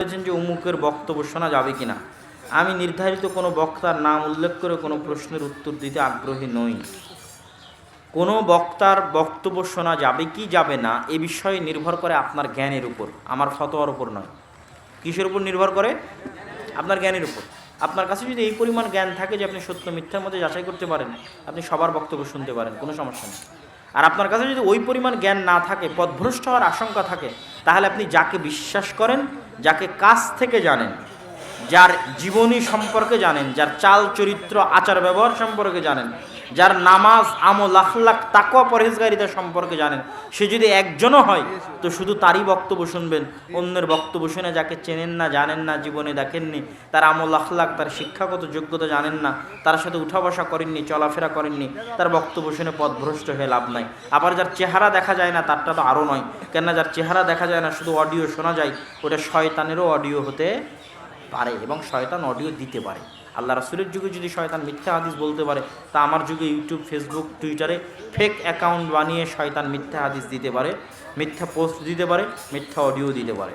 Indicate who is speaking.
Speaker 1: বলেছেন যে উমুকের বক্তব্য শোনা যাবে কিনা? আমি নির্ধারিত কোনো বক্তার নাম উল্লেখ করে কোনো প্রশ্নের উত্তর দিতে আগ্রহী নই। কোনো বক্তার বক্তব্য শোনা যাবে কি যাবে না, এ বিষয়ে নির্ভর করে আপনার জ্ঞানের উপর, আমার ফতোয়ার উপর নয়। কিসের উপর নির্ভর করে? আপনার জ্ঞানের উপর। আপনার কাছে যদি এই পরিমাণ জ্ঞান থাকে যে আপনি সত্য মিথ্যার মধ্যে যাচাই করতে পারেন, আপনি সবার বক্তব্য শুনতে পারেন, কোনো সমস্যা নেই। আর আপনার কাছে যদি ওই পরিমাণ জ্ঞান না থাকে, পথভ্রষ্ট হওয়ার আশঙ্কা থাকে, তাহলে আপনি যাকে বিশ্বাস করেন, যাকে কাছ থেকে জানেন যার জীবনী সম্পর্কে জানেন, যার চাল, চরিত্র, আচার, ব্যবহার সম্পর্কে জানেন, যার নামাজ, আমল আখলাক তাকওয়া, পরহেজগারিতা সম্পর্কে জানেন, সে যদি একজনও হয়, তো শুধু তারই বক্তব্য শুনবেন। অন্যের বক্তব্য শুনে যাকে চেনেন না, জানেন না, জীবনে দেখেননি, তার আমল আখলাক তার শিক্ষাগত যোগ্যতা জানেন না, তার সাথে উঠা বসা করেননি, চলাফেরা করেননি, তার বক্তব্য শুনে পথভ্রষ্ট হয়ে লাভ নাই। আবার যার চেহারা দেখা যায় না, তারটা তো আরও নয়, কেননা যার চেহারা দেখা যায় না, শুধু অডিও শোনা যায়, ওটা শয়তানেরও অডিও হতে পারে এবং শয়তান অডিও দিতে পারে। আল্লাহ রাসুলের যুগে যদি শয়তান মিথ্যা হাদিস বলতে পারে, তা আমার যুগে ইউটিউব ফেসবুক টুইটারে ফেক অ্যাকাউন্ট বানিয়ে শয়তান মিথ্যা হাদিস দিতে পারে, মিথ্যা পোস্ট দিতে পারে, মিথ্যা অডিও দিতে পারে।